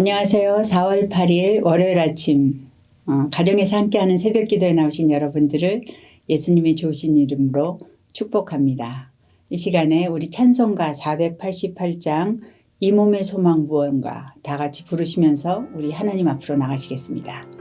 안녕하세요. 4월 8일 월요일 아침 어, 가정에서 함께하는 새벽 기도에 나오신 여러분들을 예수님의 좋으신 이름으로 축복합니다. 이 시간에 우리 찬송가 488장 이 몸의 소망 무언가 다 같이 부르시면서 우리 하나님 앞으로 나가시겠습니다.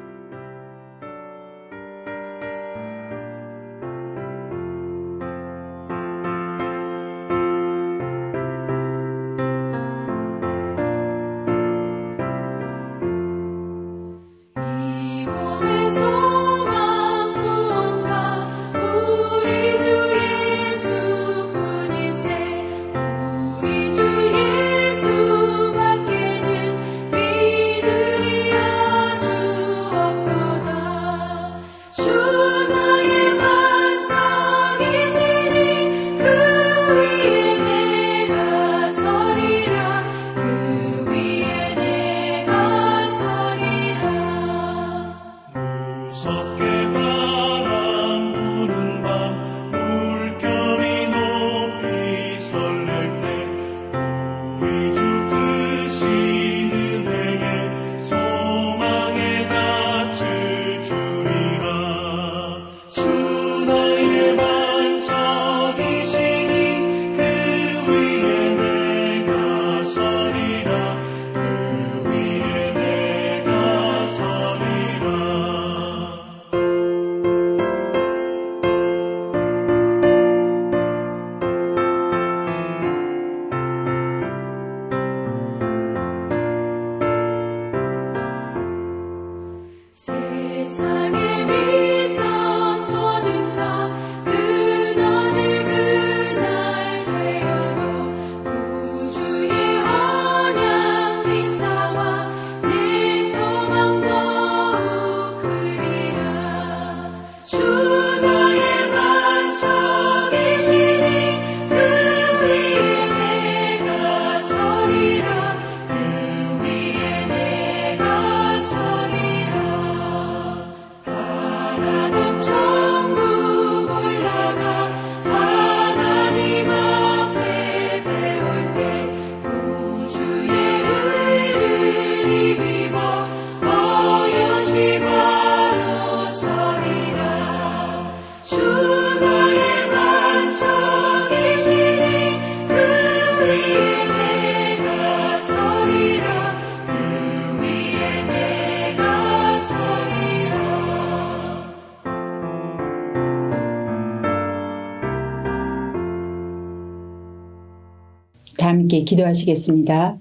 함께 기도하시겠습니다.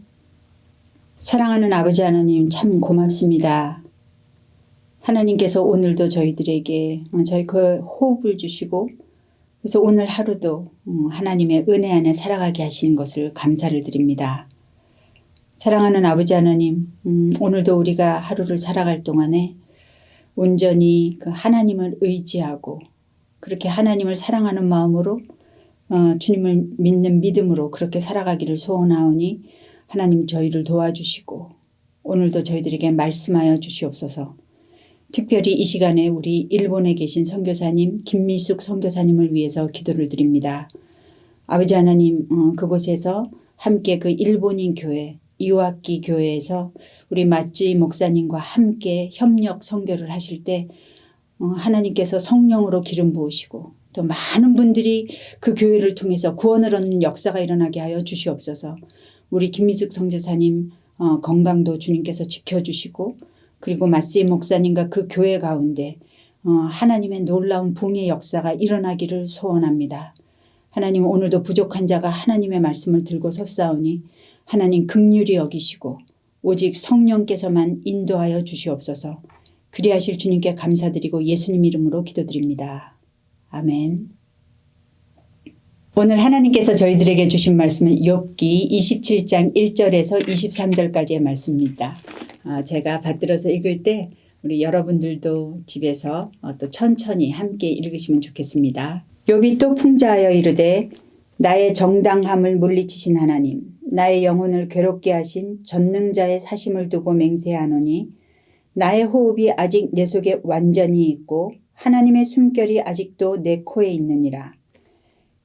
사랑하는 아버지 하나님 참 고맙습니다. 하나님께서 오늘도 저희들에게 어, 저희 그 호흡을 주시고 그래서 오늘 하루도 음, 하나님의 은혜 안에 살아가게 하시는 것을 감사를 드립니다. 사랑하는 아버지 하나님, 음, 오늘도 우리가 하루를 살아갈 동안에 온전히 그 하나님을 의지하고 그렇게 하나님을 사랑하는 마음으로 어, 주님을 믿는 믿음으로 그렇게 살아가기를 소원하오니 하나님 저희를 도와주시고 오늘도 저희들에게 말씀하여 주시옵소서. 특별히 이 시간에 우리 일본에 계신 선교사님 김미숙 선교사님을 위해서 기도를 드립니다. 아버지 하나님 어, 그곳에서 함께 그 일본인 교회 이와키 교회에서 우리 마찌 목사님과 함께 협력 선교를 하실 때 어, 하나님께서 성령으로 기름 부으시고 또 많은 분들이 그 교회를 통해서 구원을 얻는 역사가 일어나게 하여 주시옵소서. 우리 김미숙 성제사님 어, 건강도 주님께서 지켜주시고 그리고 마씨 목사님과 그 교회 가운데 어, 하나님의 놀라운 붕의 역사가 일어나기를 소원합니다. 하나님 오늘도 부족한 자가 하나님의 말씀을 들고 섰사오니 하나님 극률이 여기시고 오직 성령께서만 인도하여 주시옵소서. 그리하실 주님께 감사드리고 예수님 이름으로 기도드립니다. 아멘. 오늘 하나님께서 저희들에게 주신 말씀은 욥기 27장 1절에서 23절까지의 말씀입니다. 아, 제가 받들어서 읽을 때 우리 여러분들도 집에서 어, 또 천천히 함께 읽으시면 좋겠습니다. 욥이 또 풍자하여 이르되 나의 정당함을 물리치신 하나님 나의 영혼을 괴롭게 하신 전능자의 사심을 두고 맹세하노니 나의 호흡이 아직 내 속에 완전히 있고 하나님의 숨결이 아직도 내 코에 있느니라.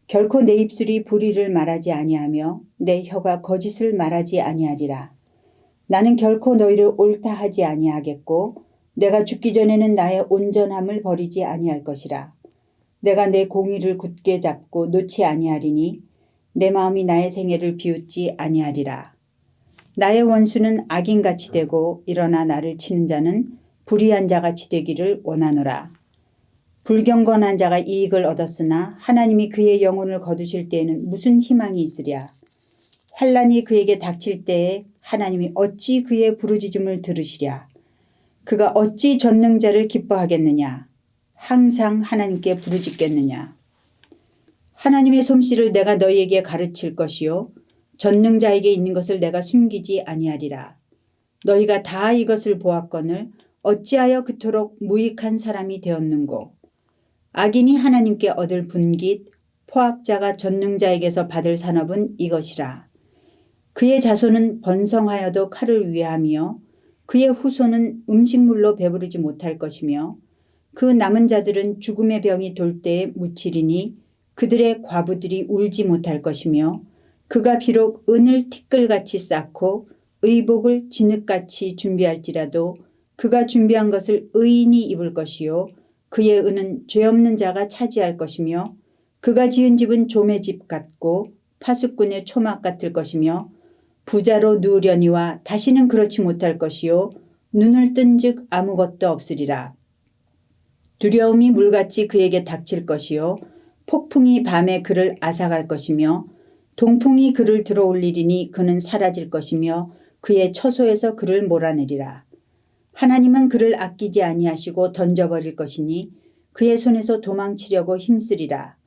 결코 내 입술이 불의를 말하지 아니하며 내 혀가 거짓을 말하지 아니하리라. 나는 결코 너희를 옳다 하지 아니하겠고 내가 죽기 전에는 나의 온전함을 버리지 아니할 것이라. 내가 내 공의를 굳게 잡고 놓지 아니하리니 내 마음이 나의 생애를 비웃지 아니하리라. 나의 원수는 악인같이 되고 일어나 나를 치는 자는 불의한 자같이 되기를 원하노라. 불경건한 자가 이익을 얻었으나 하나님이 그의 영혼을 거두실 때에는 무슨 희망이 있으랴. 환란이 그에게 닥칠 때에 하나님이 어찌 그의 부르짖음을 들으시랴. 그가 어찌 전능자를 기뻐하겠느냐. 항상 하나님께 부르짖겠느냐. 하나님의 솜씨를 내가 너희에게 가르칠 것이요 전능자에게 있는 것을 내가 숨기지 아니하리라. 너희가 다 이것을 보았거늘 어찌하여 그토록 무익한 사람이 되었는고. 악인이 하나님께 얻을 분깃, 포악자가 전능자에게서 받을 산업은 이것이라. 그의 자손은 번성하여도 칼을 위하며 그의 후손은 음식물로 배부르지 못할 것이며 그 남은 자들은 죽음의 병이 돌 때에 묻히리니 그들의 과부들이 울지 못할 것이며 그가 비록 은을 티끌같이 쌓고 의복을 진흙같이 준비할지라도 그가 준비한 것을 의인이 입을 것이요 그의 은은 죄 없는 자가 차지할 것이며 그가 지은 집은 좀의 집 같고 파수꾼의 초막 같을 것이며 부자로 누우려니와 다시는 그렇지 못할 것이요 눈을 뜬 즉 아무것도 없으리라 두려움이 물같이 그에게 닥칠 것이요 폭풍이 밤에 그를 앗아갈 것이며 동풍이 그를 들어올리리니 그는 사라질 것이며 그의 처소에서 그를 몰아내리라. 하나님은 그를 아끼지 아니하시고 던져버릴 것이니 그의 손에서 도망치려고 힘쓰리라.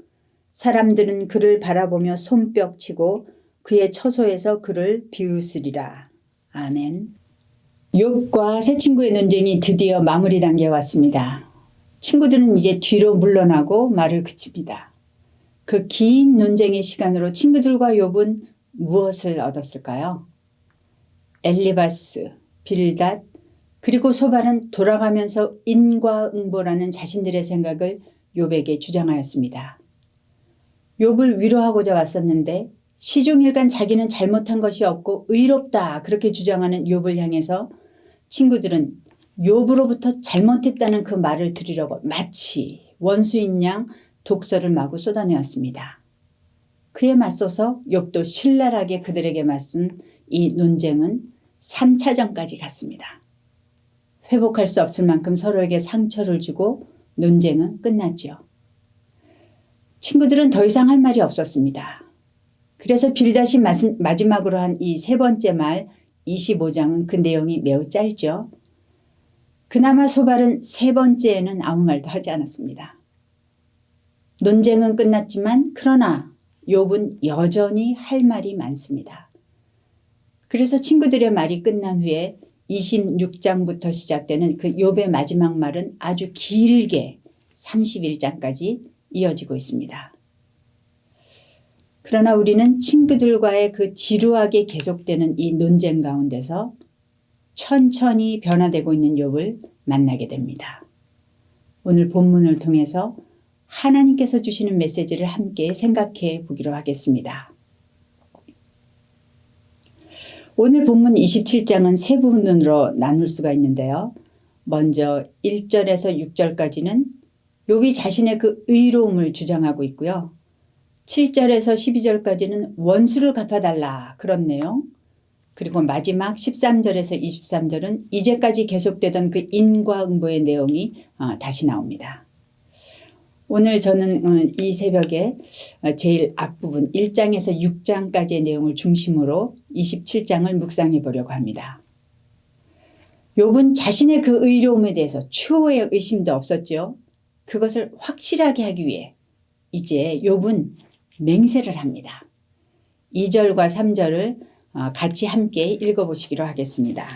사람들은 그를 바라보며 손뼉치고 그의 처소에서 그를 비웃으리라. 아멘. 욥과 새 친구의 논쟁이 드디어 마무리 단계에 왔습니다. 친구들은 이제 뒤로 물러나고 말을 그칩니다. 그 긴 논쟁의 시간으로 친구들과 욥은 무엇을 얻었을까요? 엘리바스, 빌닷, 그리고 소발은 돌아가면서 인과응보라는 자신들의 생각을 욥에게 주장하였습니다. 욥을 위로하고자 왔었는데 시종일관 자기는 잘못한 것이 없고 의롭다 그렇게 주장하는 욥을 향해서 친구들은 욥으로부터 잘못했다는 그 말을 들으려고 마치 원수인 양 독서를 마구 쏟아내었습니다. 그에 맞서서 욥도 신랄하게 그들에게 맞선 이 논쟁은 3차전까지 갔습니다. 회복할 수 없을 만큼 서로에게 상처를 주고 논쟁은 끝났죠. 친구들은 더 이상 할 말이 없었습니다. 그래서 빌닷이 마지막으로 한 이 세 번째 말 25장은 그 내용이 매우 짧죠. 그나마 소발은 세 번째에는 아무 말도 하지 않았습니다. 논쟁은 끝났지만 그러나 욥은 여전히 할 말이 많습니다. 그래서 친구들의 말이 끝난 후에 26장부터 시작되는 그 욥의 마지막 말은 아주 길게 31장까지 이어지고 있습니다. 그러나 우리는 친구들과의 그 지루하게 계속되는 이 논쟁 가운데서 천천히 변화되고 있는 욥을 만나게 됩니다. 오늘 본문을 통해서 하나님께서 주시는 메시지를 함께 생각해 보기로 하겠습니다. 오늘 본문 27장은 세 부분으로 나눌 수가 있는데요. 먼저 1절에서 6절까지는 욥이 자신의 그 의로움을 주장하고 있고요. 7절에서 12절까지는 원수를 갚아달라 그런 내용. 그리고 마지막 13절에서 23절은 이제까지 계속되던 그 인과응보의 내용이 어, 다시 나옵니다. 오늘 저는 어, 이 새벽에 어, 제일 앞부분 1장에서 6장까지의 내용을 중심으로 27장을 묵상해 보려고 합니다. 욥은 자신의 그 의로움에 대해서 추호의 의심도 없었죠. 그것을 확실하게 하기 위해 이제 욥은 맹세를 합니다. 2절과 3절을 어, 같이 함께 읽어보시기로 하겠습니다.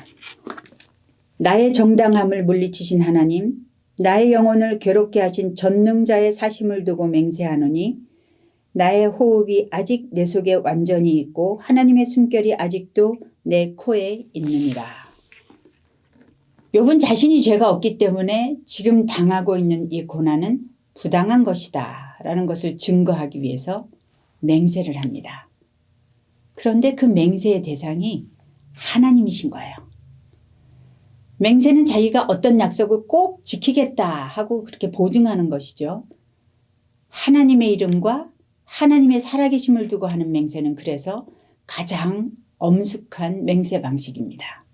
나의 정당함을 물리치신 하나님, 나의 영혼을 괴롭게 하신 전능자의 사심을 두고 맹세하노니 나의 호흡이 아직 내 속에 완전히 있고 하나님의 숨결이 아직도 내 코에 있느니라. 욥은 자신이 죄가 없기 때문에 지금 당하고 있는 이 고난은 부당한 것이다 라는 것을 증거하기 위해서 맹세를 합니다. 그런데 그 맹세의 대상이 하나님이신 거예요. 맹세는 자기가 어떤 약속을 꼭 지키겠다 하고 그렇게 보증하는 것이죠. 하나님의 이름과 하나님의 살아계심을 두고 하는 맹세는 그래서 가장 엄숙한 맹세 방식입니다.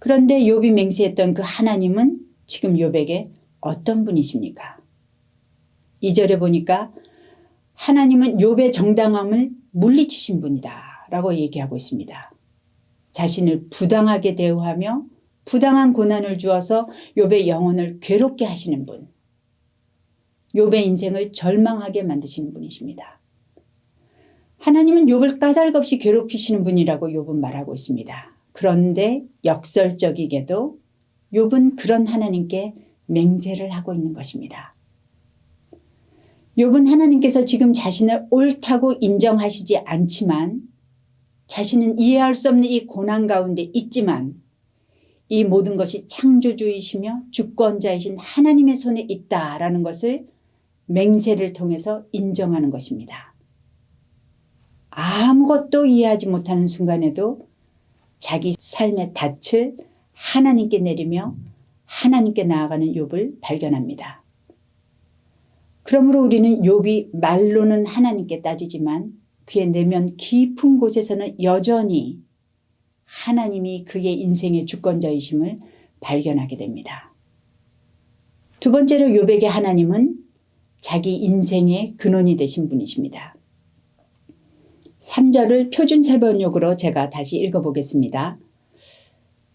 그런데 욥이 맹세했던 그 하나님은 지금 욥에게 어떤 분이십니까? 2절에 보니까 하나님은 욥의 정당함을 물리치신 분이다라고 얘기하고 있습니다. 자신을 부당하게 대우하며 부당한 고난을 주어서 욥의 영혼을 괴롭게 하시는 분. 욥의 인생을 절망하게 만드시는 분이십니다. 하나님은 욥을 까닭없이 괴롭히시는 분이라고 욥은 말하고 있습니다. 그런데 역설적이게도 욥은 그런 하나님께 맹세를 하고 있는 것입니다. 욥은 하나님께서 지금 자신을 옳다고 인정하시지 않지만 자신은 이해할 수 없는 이 고난 가운데 있지만 이 모든 것이 창조주이시며 주권자이신 하나님의 손에 있다라는 것을 맹세를 통해서 인정하는 것입니다. 아무것도 이해하지 못하는 순간에도 자기 삶의 닻을 하나님께 내리며 하나님께 나아가는 욥을 발견합니다. 그러므로 우리는 욥이 말로는 하나님께 따지지만 그의 내면 깊은 곳에서는 여전히 하나님이 그의 인생의 주권자이심을 발견하게 됩니다. 두 번째로 욥에게 하나님은 자기 인생의 근원이 되신 분이십니다. 3절을 표준 세번역으로 제가 다시 읽어보겠습니다.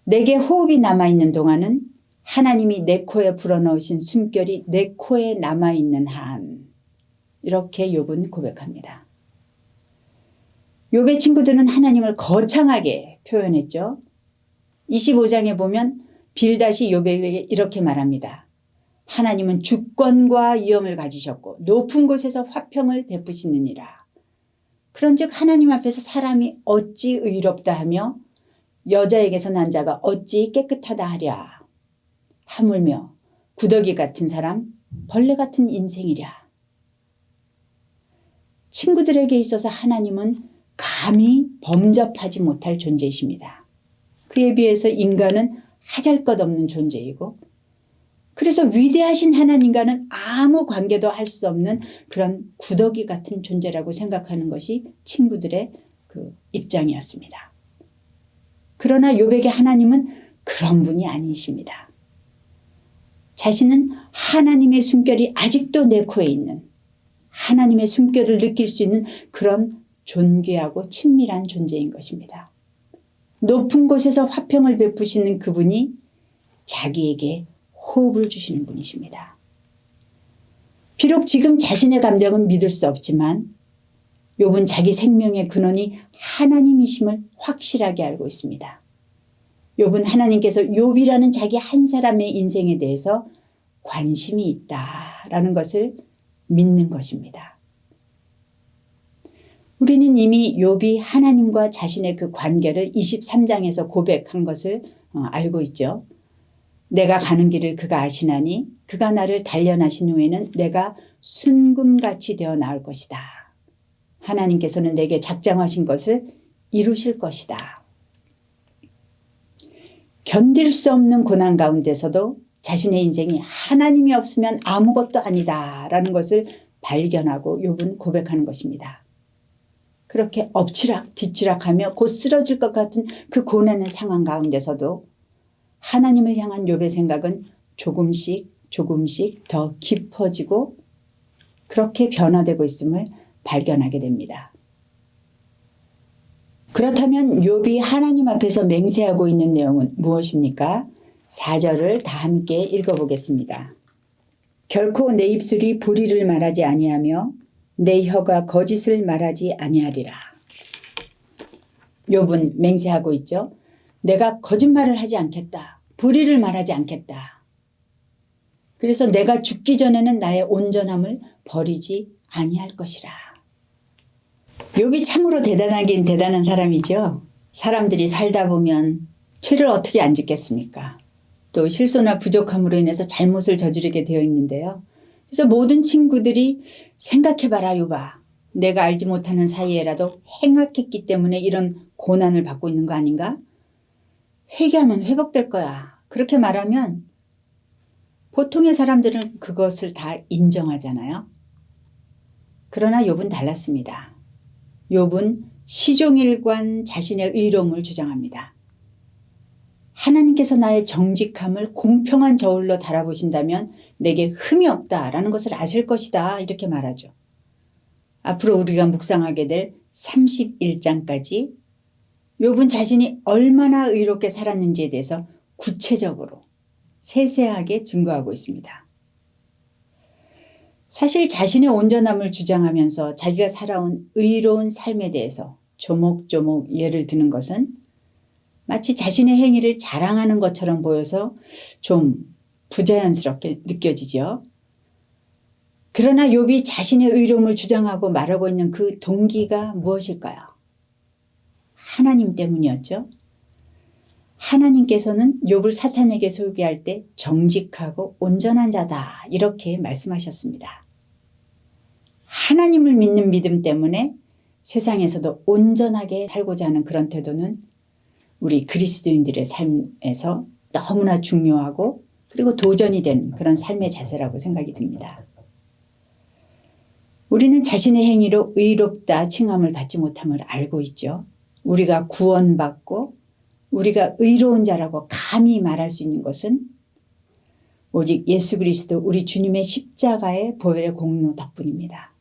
내게 호흡이 남아있는 동안은 하나님이 내 코에 불어넣으신 숨결이 내 코에 남아있는 한 이렇게 욥은 고백합니다. 욥의 친구들은 하나님을 거창하게 표현했죠. 25장에 보면 빌다시 욥에게 이렇게 말합니다. 하나님은 주권과 위엄을 가지셨고 높은 곳에서 화평을 베푸시느니라. 그런즉 하나님 앞에서 사람이 어찌 의롭다 하며 여자에게서 난 자가 어찌 깨끗하다 하랴. 하물며 구더기 같은 사람 벌레 같은 인생이랴. 친구들에게 있어서 하나님은 감히 범접하지 못할 존재이십니다. 그에 비해서 인간은 하잘 것 없는 존재이고 그래서 위대하신 하나님과는 아무 관계도 할 수 없는 그런 구더기 같은 존재라고 생각하는 것이 친구들의 그 입장이었습니다. 그러나 욥에게 하나님은 그런 분이 아니십니다. 자신은 하나님의 숨결이 아직도 내 코에 있는 하나님의 숨결을 느낄 수 있는 그런 존귀하고 친밀한 존재인 것입니다. 높은 곳에서 화평을 베푸시는 그분이 자기에게 호흡을 주시는 분이십니다. 비록 지금 자신의 감정은 믿을 수 없지만 욥은 자기 생명의 근원이 하나님이심을 확실하게 알고 있습니다. 욥은 하나님께서 욥이라는 자기 한 사람의 인생에 대해서 관심이 있다라는 것을 믿는 것입니다. 우리는 이미 욥이 하나님과 자신의 그 관계를 23장에서 고백한 것을 어, 알고 있죠. 내가 가는 길을 그가 아시나니 그가 나를 단련하신 후에는 내가 순금같이 되어 나올 것이다. 하나님께서는 내게 작정하신 것을 이루실 것이다. 견딜 수 없는 고난 가운데서도 자신의 인생이 하나님이 없으면 아무것도 아니다라는 것을 발견하고 욥은 고백하는 것입니다. 그렇게 엎치락 뒤치락하며 곧 쓰러질 것 같은 그 고난의 상황 가운데서도 하나님을 향한 욥의 생각은 조금씩 조금씩 더 깊어지고 그렇게 변화되고 있음을 발견하게 됩니다. 그렇다면 욥이 하나님 앞에서 맹세하고 있는 내용은 무엇입니까? 4절을 다 함께 읽어보겠습니다. 결코 내 입술이 불의를 말하지 아니하며 내 혀가 거짓을 말하지 아니하리라. 욥은 맹세하고 있죠. 내가 거짓말을 하지 않겠다. 불의를 말하지 않겠다. 그래서 내가 죽기 전에는 나의 온전함을 버리지 아니할 것이라. 욥이 참으로 대단하긴 대단한 사람이죠. 사람들이 살다 보면 죄를 어떻게 안 짓겠습니까? 또 실수나 부족함으로 인해서 잘못을 저지르게 되어 있는데요. 그래서 모든 친구들이 생각해봐라 욥아. 내가 알지 못하는 사이에라도 행악했기 때문에 이런 고난을 받고 있는 거 아닌가? 회개하면 회복될 거야. 그렇게 말하면 보통의 사람들은 그것을 다 인정하잖아요. 그러나 욥은 달랐습니다. 욥은 시종일관 자신의 의로움을 주장합니다. 하나님께서 나의 정직함을 공평한 저울로 달아보신다면 내게 흠이 없다라는 것을 아실 것이다 이렇게 말하죠. 앞으로 우리가 묵상하게 될 31장까지 욥은 자신이 얼마나 의롭게 살았는지에 대해서 구체적으로 세세하게 증거하고 있습니다. 사실 자신의 온전함을 주장하면서 자기가 살아온 의로운 삶에 대해서 조목조목 예를 드는 것은 마치 자신의 행위를 자랑하는 것처럼 보여서 좀 부자연스럽게 느껴지죠. 그러나 욥이 자신의 의로움을 주장하고 말하고 있는 그 동기가 무엇일까요? 하나님 때문이었죠. 하나님께서는 욥을 사탄에게 소개할 때 정직하고 온전한 자다 이렇게 말씀하셨습니다. 하나님을 믿는 믿음 때문에 세상에서도 온전하게 살고자 하는 그런 태도는 우리 그리스도인들의 삶에서 너무나 중요하고 그리고 도전이 된 그런 삶의 자세라고 생각이 듭니다. 우리는 자신의 행위로 의롭다 칭함을 받지 못함을 알고 있죠. 우리가 구원받고 우리가 의로운 자라고 감히 말할 수 있는 것은 오직 예수 그리스도 우리 주님의 십자가의 보혈의 공로 덕분입니다.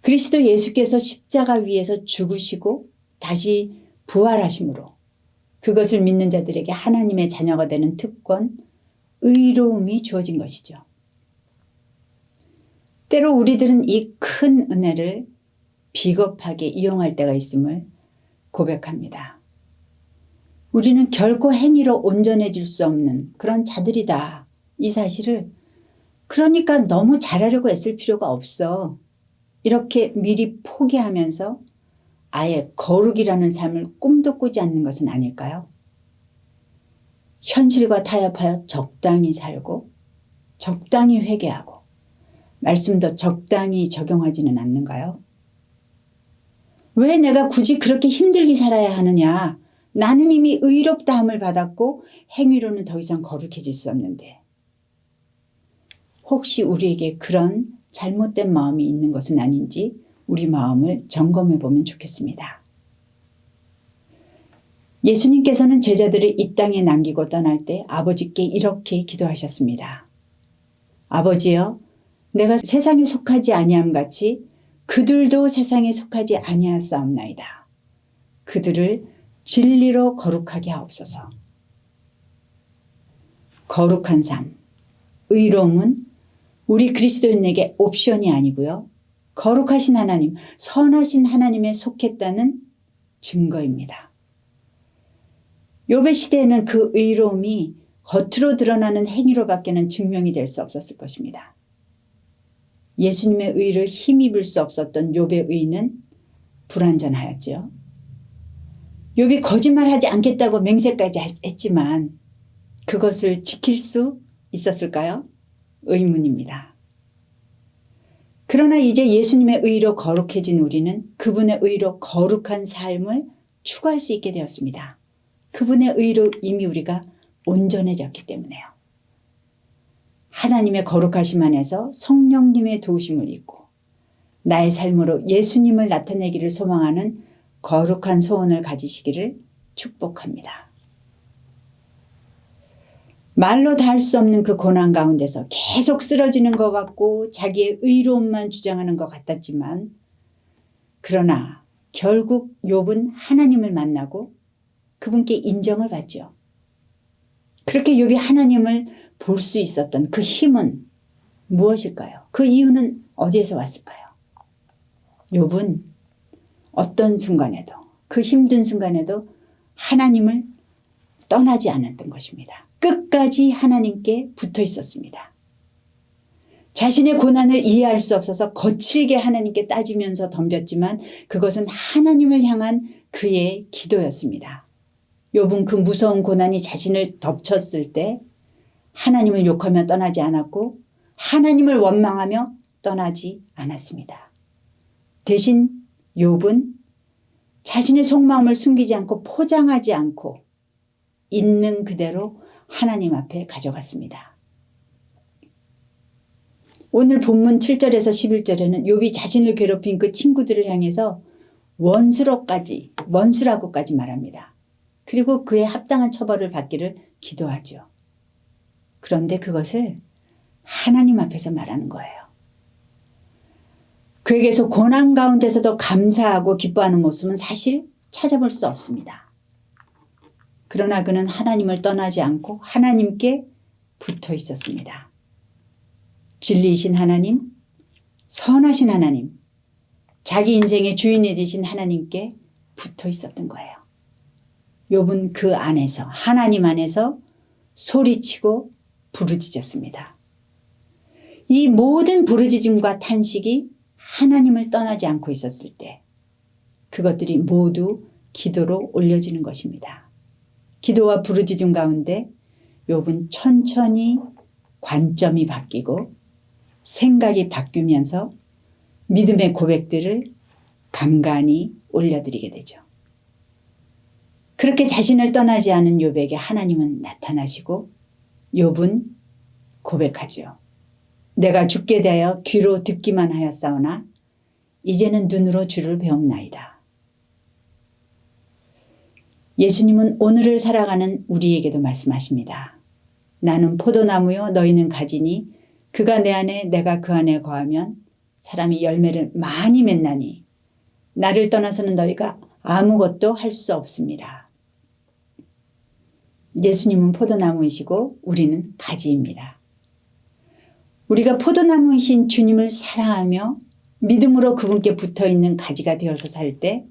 그리스도 예수께서 십자가 위에서 죽으시고 다시 부활하심으로 그것을 믿는 자들에게 하나님의 자녀가 되는 특권, 의로움이 주어진 것이죠. 때로 우리들은 이 큰 은혜를 비겁하게 이용할 때가 있음을 고백합니다. 우리는 결코 행위로 온전해질 수 없는 그런 자들이다. 이 사실을 그러니까 너무 잘하려고 애쓸 필요가 없어. 이렇게 미리 포기하면서 아예 거룩이라는 삶을 꿈도 꾸지 않는 것은 아닐까요? 현실과 타협하여 적당히 살고 적당히 회개하고 말씀도 적당히 적용하지는 않는가요? 왜 내가 굳이 그렇게 힘들게 살아야 하느냐? 나는 이미 의롭다함을 받았고 행위로는 더 이상 거룩해질 수 없는데. 혹시 우리에게 그런 잘못된 마음이 있는 것은 아닌지 우리 마음을 점검해 보면 좋겠습니다. 예수님께서는 제자들을 이 땅에 남기고 떠날 때 아버지께 이렇게 기도하셨습니다. 아버지여 내가 세상에 속하지 아니함 같이 그들도 세상에 속하지 아니하사옵나이다. 그들을 진리로 거룩하게 하옵소서. 거룩한 삶, 의로움은 우리 그리스도인에게 옵션이 아니고요. 거룩하신 하나님, 선하신 하나님에 속했다는 증거입니다. 요배 시대에는 그 의로움이 겉으로 드러나는 행위로밖에는 증명이 될 수 없었을 것입니다. 예수님의 의를 힘입을 수 없었던 욥의 의는 불완전하였지요. 욥이 거짓말하지 않겠다고 맹세까지 했지만 그것을 지킬 수 있었을까요? 의문입니다. 그러나 이제 예수님의 의로 거룩해진 우리는 그분의 의로 거룩한 삶을 추구할 수 있게 되었습니다. 그분의 의로 이미 우리가 온전해졌기 때문에요. 하나님의 거룩하심 안에서 성령님의 도우심을 입고 나의 삶으로 예수님을 나타내기를 소망하는 거룩한 소원을 가지시기를 축복합니다. 말로 다 할 수 없는 그 고난 가운데서 계속 쓰러지는 것 같고 자기의 의로움만 주장하는 것 같았지만 그러나 결국 욥은 하나님을 만나고 그분께 인정을 받죠. 그렇게 욥이 하나님을 볼 수 있었던 그 힘은 무엇일까요? 그 이유는 어디에서 왔을까요? 욥은 어떤 순간에도 그 힘든 순간에도 하나님을 떠나지 않았던 것입니다. 끝까지 하나님께 붙어 있었습니다. 자신의 고난을 이해할 수 없어서 거칠게 하나님께 따지면서 덤볐지만 그것은 하나님을 향한 그의 기도였습니다. 욥은 그 무서운 고난이 자신을 덮쳤을 때 하나님을 욕하며 떠나지 않았고 하나님을 원망하며 떠나지 않았습니다. 대신 욥은 자신의 속마음을 숨기지 않고 포장하지 않고 있는 그대로 하나님 앞에 가져갔습니다. 오늘 본문 7절에서 11절에는 욥이 자신을 괴롭힌 그 친구들을 향해서 원수로까지 원수라고까지 말합니다. 그리고 그에 합당한 처벌을 받기를 기도하죠. 그런데 그것을 하나님 앞에서 말하는 거예요. 그에게서 고난 가운데서도 감사하고 기뻐하는 모습은 사실 찾아볼 수 없습니다. 그러나 그는 하나님을 떠나지 않고 하나님께 붙어 있었습니다. 진리이신 하나님, 선하신 하나님, 자기 인생의 주인이 되신 하나님께 붙어 있었던 거예요. 욥은 그 안에서 하나님 안에서 소리치고 부르짖었습니다. 이 모든 부르짖음과 탄식이 하나님을 떠나지 않고 있었을 때 그것들이 모두 기도로 올려지는 것입니다. 기도와 부르짖음 가운데 욥은 천천히 관점이 바뀌고 생각이 바뀌면서 믿음의 고백들을 간간히 올려드리게 되죠. 그렇게 자신을 떠나지 않은 욥에게 하나님은 나타나시고 욥은 고백하지요. 내가 죽게 되어 귀로 듣기만 하였사오나 이제는 눈으로 주를 배움나이다. 예수님은 오늘을 살아가는 우리에게도 말씀하십니다. 나는 포도나무요 너희는 가지니 그가 내 안에 내가 그 안에 거하면 사람이 열매를 많이 맺나니 나를 떠나서는 너희가 아무것도 할 수 없습니다. 예수님은 포도나무이시고 우리는 가지입니다. 우리가 포도나무이신 주님을 사랑하며 믿음으로 그분께 붙어 있는 가지가 되어서 살 때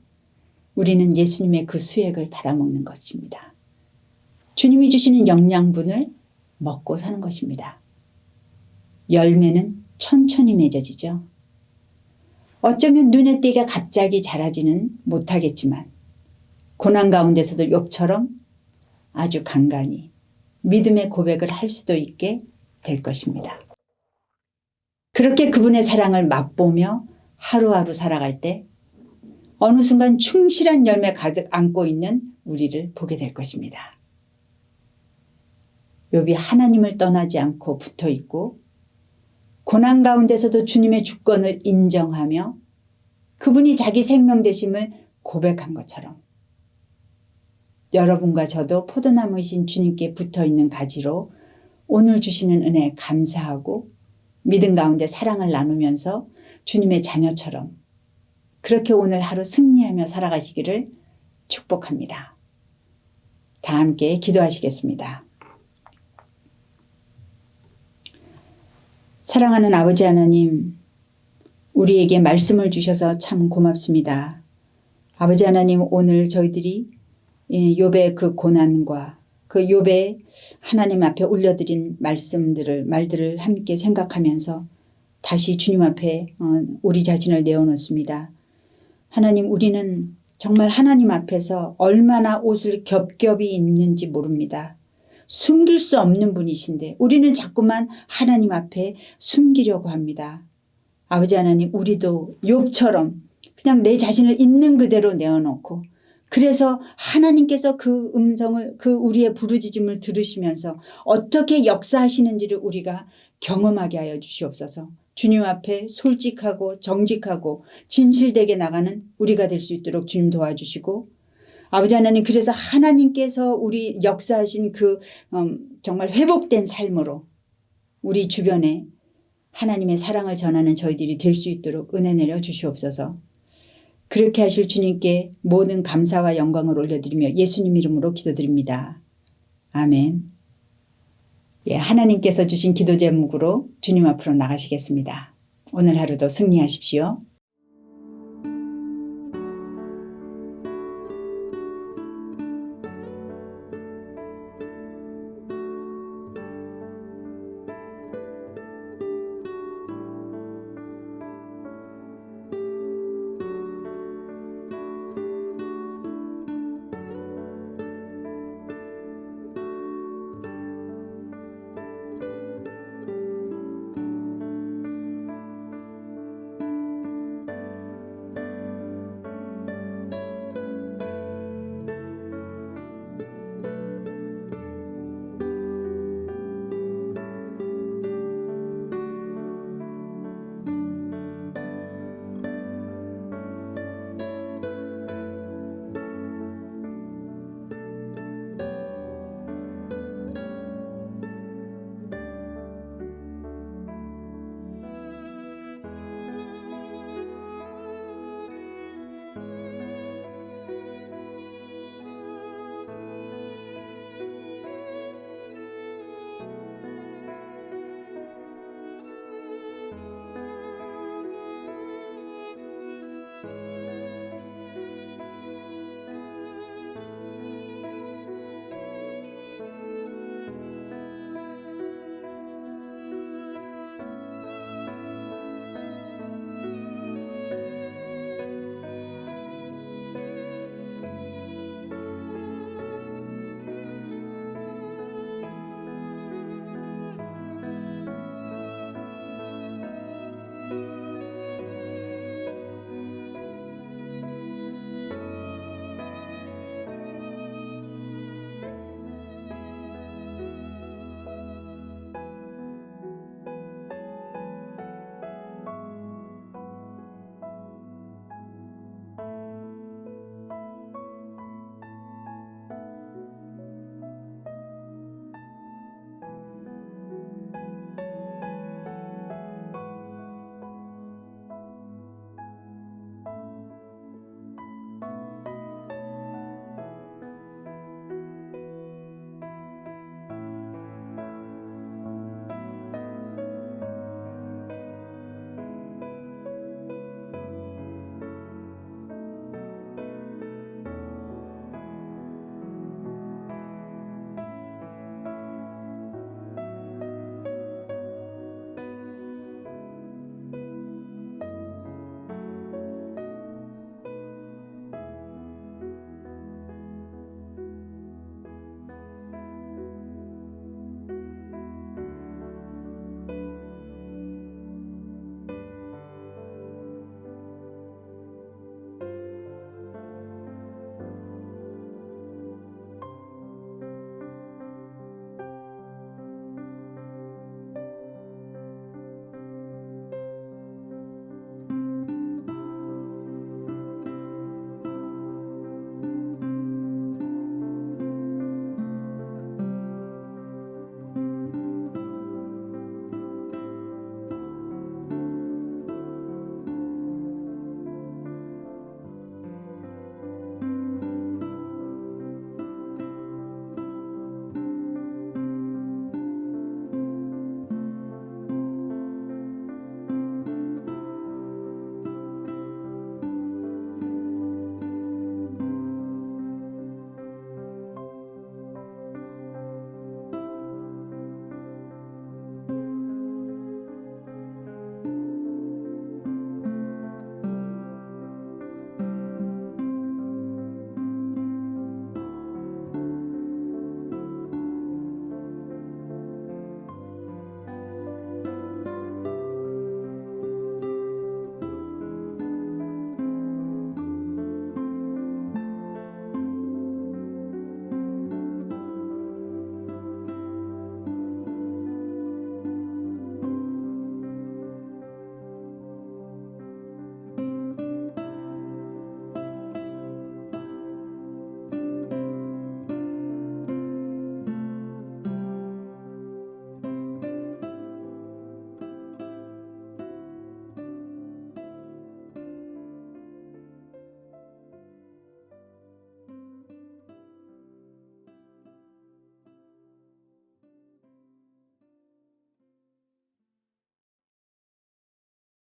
우리는 예수님의 그 수액을 받아먹는 것입니다. 주님이 주시는 영양분을 먹고 사는 것입니다. 열매는 천천히 맺어지죠. 어쩌면 눈에 띄게 갑자기 자라지는 못하겠지만 고난 가운데서도 욥처럼 아주 간간히 믿음의 고백을 할 수도 있게 될 것입니다. 그렇게 그분의 사랑을 맛보며 하루하루 살아갈 때 어느 순간 충실한 열매 가득 안고 있는 우리를 보게 될 것입니다. 욥이 하나님을 떠나지 않고 붙어 있고 고난 가운데서도 주님의 주권을 인정하며 그분이 자기 생명 되심을 고백한 것처럼 여러분과 저도 포도나무이신 주님께 붙어 있는 가지로 오늘 주시는 은혜에 감사하고 믿음 가운데 사랑을 나누면서 주님의 자녀처럼 그렇게 오늘 하루 승리하며 살아가시기를 축복합니다. 다 함께 기도하시겠습니다. 사랑하는 아버지 하나님, 우리에게 말씀을 주셔서 참 고맙습니다. 아버지 하나님, 오늘 저희들이 욥의 그 고난과 그 욥의 하나님 앞에 올려드린 말씀들을 말들을 함께 생각하면서 다시 주님 앞에 어, 우리 자신을 내어놓습니다. 하나님, 우리는 정말 하나님 앞에서 얼마나 옷을 겹겹이 입는지 모릅니다. 숨길 수 없는 분이신데 우리는 자꾸만 하나님 앞에 숨기려고 합니다. 아버지 하나님 우리도 욥처럼 그냥 내 자신을 있는 그대로 내어놓고 그래서 하나님께서 그 음성을 그 우리의 부르짖음을 들으시면서 어떻게 역사하시는지를 우리가 경험하게 하여 주시옵소서. 주님 앞에 솔직하고 정직하고 진실되게 나가는 우리가 될 수 있도록 주님 도와주시고 아버지 하나님 그래서 하나님께서 우리 역사하신 그 음, 정말 회복된 삶으로 우리 주변에 하나님의 사랑을 전하는 저희들이 될 수 있도록 은혜 내려 주시옵소서. 그렇게 하실 주님께 모든 감사와 영광을 올려드리며 예수님 이름으로 기도드립니다. 아멘. 예, 하나님께서 주신 기도 제목으로 주님 앞으로 나가시겠습니다. 오늘 하루도 승리하십시오.